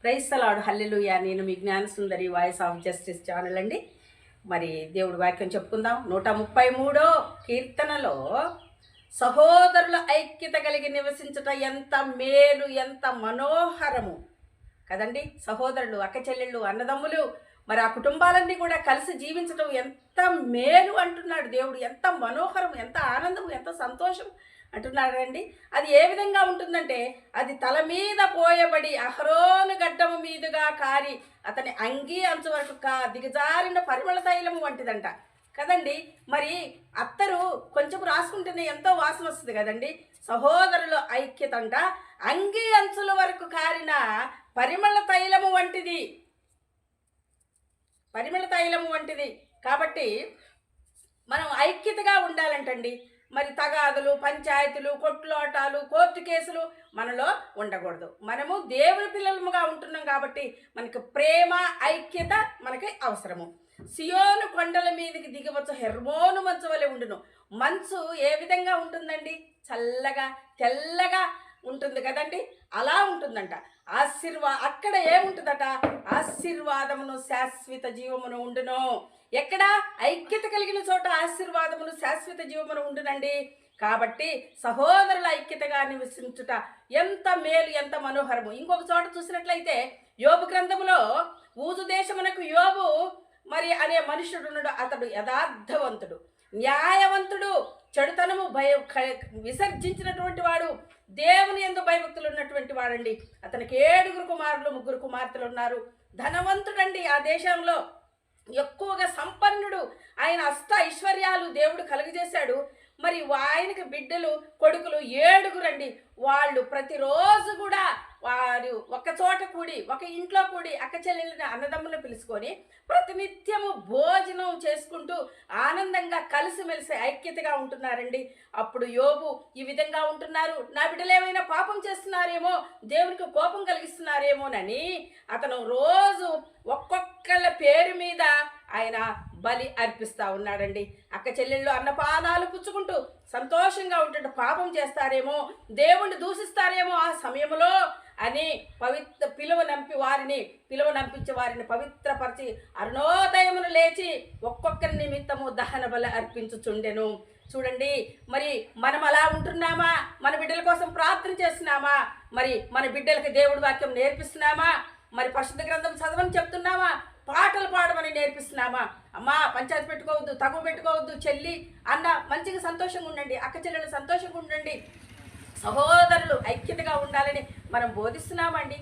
క్రైస్తలాడు hallelujah. నేను మీ Gnana Sundari voice of justice channel అండి. మరి దేవుడు వాక్యం చెప్పుకుందాం. నూట ముప్పై మూడో కీర్తనలో సహోదరుల ఐక్యత కలిగి నివసించట ఎంత మేలు ఎంత మనోహరము. కదండి సహోదరులు అక్క చెల్లెళ్ళు అన్నదమ్ములు మరి ఆ కుటుంబాలన్నీ కూడా కలిసి జీవించడం ఎంత మేలు అంటున్నాడు దేవుడు ఎంత మనోహరం ఎంత ఆనందం ఎంత సంతోషం అంటున్నాడండి. అది ఏ విధంగా ఉంటుందంటే అది తల మీద పోయబడి అహరోను గడ్డము మీదుగా కారి అతని అంగీ అంచు వరకు కా దిగజారిన పరిమళ తైలము వంటిదంట. కదండి? మరి అత్తరు కొంచెం రాసుకుంటేనే ఎంతో వాసన వస్తుంది కదండి? సహోదరుల ఐక్యత అంట అంగీ అంచుల వరకు కారిన పరిమళ తైలము వంటిది. పరిమళ తైలము వంటిది. కాబట్టి మనం ఐక్యతగా ఉండాలంటండి. మరి తగాదులు పంచాయతీలు కొట్లాటాలు కోర్టు కేసులు మనలో ఉండకూడదు. మనము దేవుని పిల్లలముగా ఉంటున్నాం కాబట్టి మనకి ప్రేమ ఐక్యత మనకి అవసరము. సియోను కొండల మీదకి దిగవచ్చు హెర్మోను మంచు వలె ఉండును. మంచు ఏ విధంగా ఉంటుందండి? చల్లగా తెల్లగా ఉంటుంది కదండి? అలా ఉంటుందంట. ఆశీర్వా అక్కడ ఏముంటుందట? ఆశీర్వాదమును శాశ్వత జీవమును ఉండును. ఎక్కడ? ఐక్యత కలిగిన చోట ఆశీర్వాదమును శాశ్వత జీవమును ఉండునండి. కాబట్టి సహోదరుల ఐక్యతగా నివసించుట ఎంత మేలు ఎంత మనోహరము. ఇంకొక చోట చూసినట్లయితే యోబు గ్రంథములో ఊజు దేశమునకు యోబు మరి అనే మనుషుడు ఉన్నాడు అతడు యథార్థవంతుడు న్యాయవంతుడు చెడుతనము భయ క- విసర్జించినటువంటి వాడు. దేవుని ఎందు భయభక్తులు ఉన్నటువంటి వాడండి అతనికి ఏడుగురు కుమారులు ముగ్గురు కుమార్తెలు ఉన్నారు. ధనవంతుడండి ఆ దేశంలో. ఎక్కువగా సంపన్నుడు. ఆయన అష్ట ఐశ్వర్యాలు దేవుడు కలుగజేశాడు. మరి ఆయనకి బిడ్డలు కొడుకులు ఏడుగురండి వాళ్ళు ప్రతిరోజు కూడా వారు ఒక చోట కూడి ఒక ఇంట్లో కూడి అక్క చెల్లెళ్ళని అన్నదమ్ములను పిలుచుకొని ప్రతినిత్యము భోజనం చేసుకుంటూ ఆనందంగా కలిసిమెలిసి ఐక్యతగా ఉంటున్నారండి. అప్పుడు యోబు ఈ విధంగా ఉంటున్నారు. నా బిడ్డలు ఏమైనా పాపం చేస్తున్నారేమో దేవునికి కోపం కలిగిస్తున్నారేమోనని అతను రోజు ఒక్కొక్కళ్ళ పేరు మీద ఆయన బలి అర్పిస్తా ఉన్నాడండి. అక్క చెల్లెళ్ళు అన్నపానాలు పుచ్చుకుంటూ సంతోషంగా ఉంటుంటే పాపం చేస్తారేమో దేవుణ్ణి దూషిస్తారేమో ఆ సమయంలో అని పవిత్ర పిలువ నంపి వారిని పిలువ నంపించి వారిని పవిత్రపరిచి అరుణోదయమును లేచి ఒక్కొక్కరి నిమిత్తము దహన బలి అర్పించుచుండెను. చూడండి మరి మనం అలా ఉంటున్నామా? మన బిడ్డల కోసం ప్రార్థన చేస్తున్నామా? మరి మన బిడ్డలకి దేవుడి వాక్యం నేర్పిస్తున్నామా? మరి పరిశుద్ధ గ్రంథం చదవని చెప్తున్నామా? పాటలు పాడమని నేర్పిస్తున్నామా? అమ్మా పంచాయతీ పెట్టుకోవద్దు తగు పెట్టుకోవద్దు చెల్లి అన్న మంచిగా సంతోషంగా ఉండండి అక్క చెల్లెలు సంతోషంగా ఉండండి. సహోదరులు ఐక్యతగా ఉండాలని మనం బోధిస్తున్నామండి.